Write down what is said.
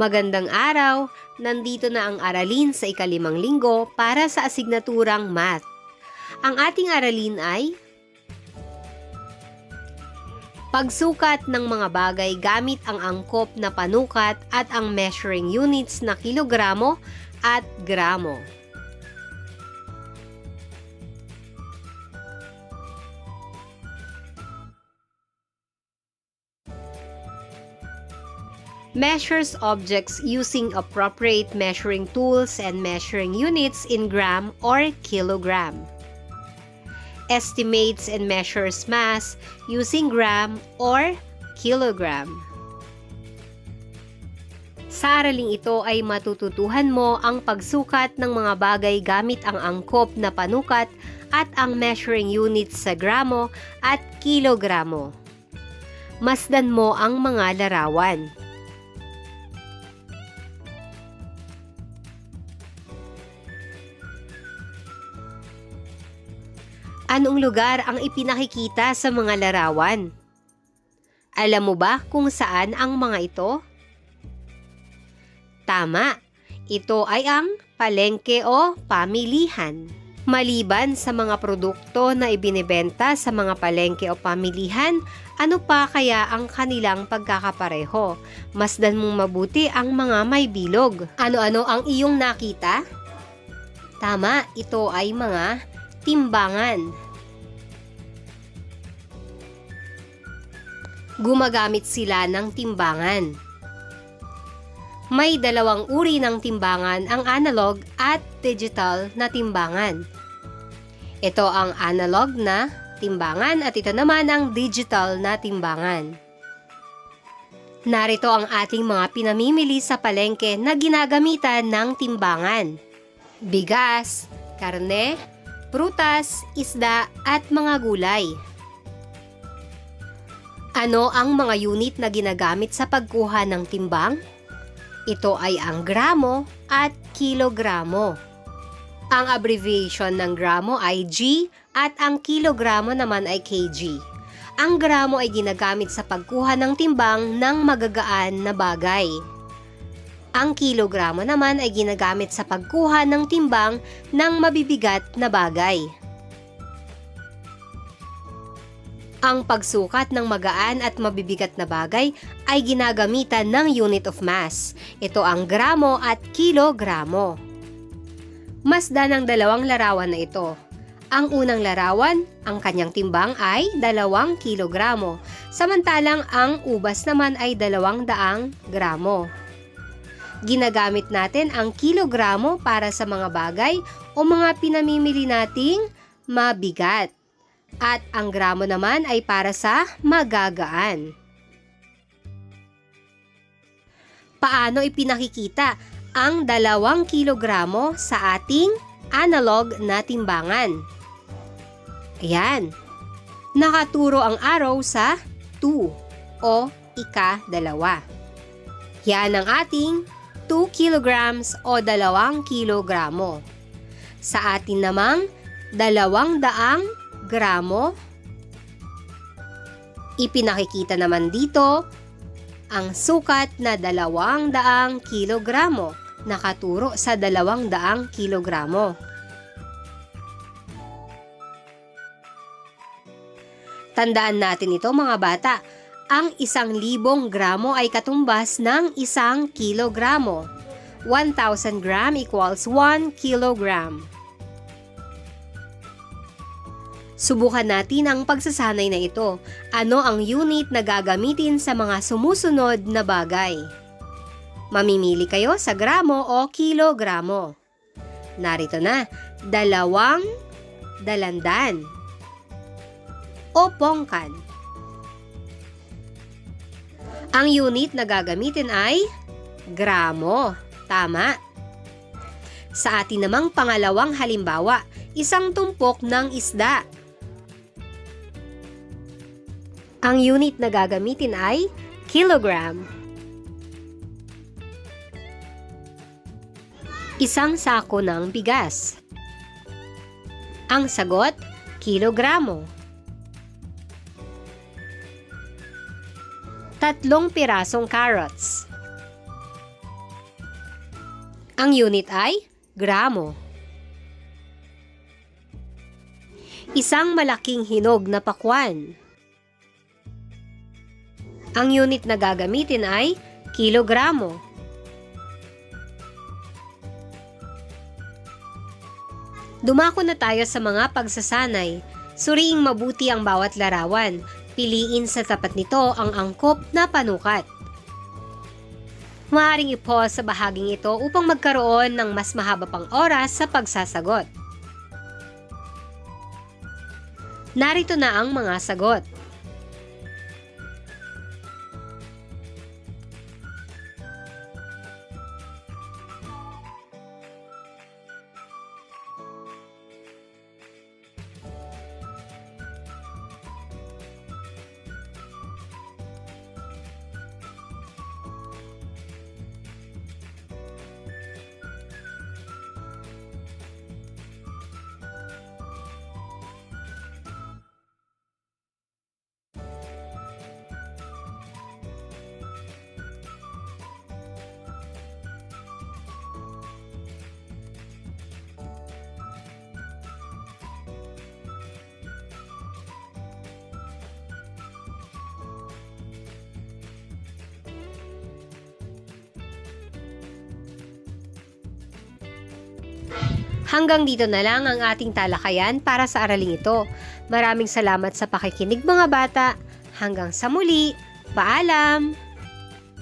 Magandang araw! Nandito na ang aralin sa ikalimang linggo para sa asignaturang Math. Ang ating aralin ay Pagsukat ng mga bagay gamit ang angkop na panukat at ang measuring units na kilogramo at gramo. Measures objects using appropriate measuring tools and measuring units in gram or kilogram. Estimates and measures mass using gram or kilogram. Sa araling ito ay matututuhan mo ang pagsukat ng mga bagay gamit ang angkop na panukat at ang measuring units sa gramo at kilogramo. Masdan mo ang mga larawan. Anong lugar ang ipinakikita sa mga larawan? Alam mo ba kung saan ang mga ito? Tama, ito ay ang palengke o pamilihan. Maliban sa mga produkto na ibinebenta sa mga palengke o pamilihan, ano pa kaya ang kanilang pagkakapareho? Masdan mong mabuti ang mga may bilog. Ano-ano ang iyong nakita? Tama, ito ay mga timbangan. Gumagamit sila ng timbangan. May dalawang uri ng timbangan ang analog at digital na timbangan. Ito ang analog na timbangan at ito naman ang digital na timbangan. Narito ang ating mga pinamimili sa palengke na ginagamitan ng timbangan. Bigas, karne, prutas, isda at mga gulay. Ano ang mga unit na ginagamit sa pagkuha ng timbang? Ito ay ang gramo at kilogramo. Ang abbreviation ng gramo ay G at ang kilogramo naman ay kg. Ang gramo ay ginagamit sa pagkuha ng timbang ng magagaan na bagay. Ang kilogramo naman ay ginagamit sa pagkuha ng timbang ng mabibigat na bagay. Ang pagsukat ng magaan at mabibigat na bagay ay ginagamitan ng unit of mass. Ito ang gramo at kilogramo. Masdan ang dalawang larawan na ito. Ang unang larawan, ang kanyang timbang ay dalawang kilogramo, samantalang ang ubas naman ay dalawang daang gramo. Ginagamit natin ang kilogramo para sa mga bagay o mga pinamimili nating mabigat. At ang gramo naman ay para sa magagaan. Paano ipinakikita ang dalawang kilogramo sa ating analog na timbangan? Ayan. Nakaturo ang arrow sa 2 o ika-dalawa. Yan ang ating 2 kilograms o dalawang kilogramo. Sa atin namang dalawang daang gramo. Ipinakikita naman dito ang sukat na dalawang daang kilogramo nakaturo sa dalawang daang kilogramo. Tandaan natin ito mga bata, ang isang libong gramo ay katumbas ng isang kilogramo. 1,000 gram equals 1 kilogram. Subukan natin ang pagsasanay na ito. Ano ang unit na gagamitin sa mga sumusunod na bagay? Mamimili kayo sa gramo o kilogramo. Narito na, dalawang dalandan o pongkan. Ang unit na gagamitin ay gramo. Tama. Sa atin namang pangalawang halimbawa, isang tumpok ng isda. Ang unit na gagamitin ay kilogram. Isang sako ng bigas. Ang sagot, kilogramo. Tatlong pirasong carrots. Ang unit ay gramo. Isang malaking hinog na pakwan. Ang unit na gagamitin ay kilogramo. Dumako na tayo sa mga pagsasanay. Suriing mabuti ang bawat larawan. Piliin sa tapat nito ang angkop na panukat. Maaaring i-pause sa bahaging ito upang magkaroon ng mas mahaba pang oras sa pagsasagot. Narito na ang mga sagot. Hanggang dito na lang ang ating talakayan para sa araling ito. Maraming salamat sa pakikinig mga bata. Hanggang sa muli, paalam!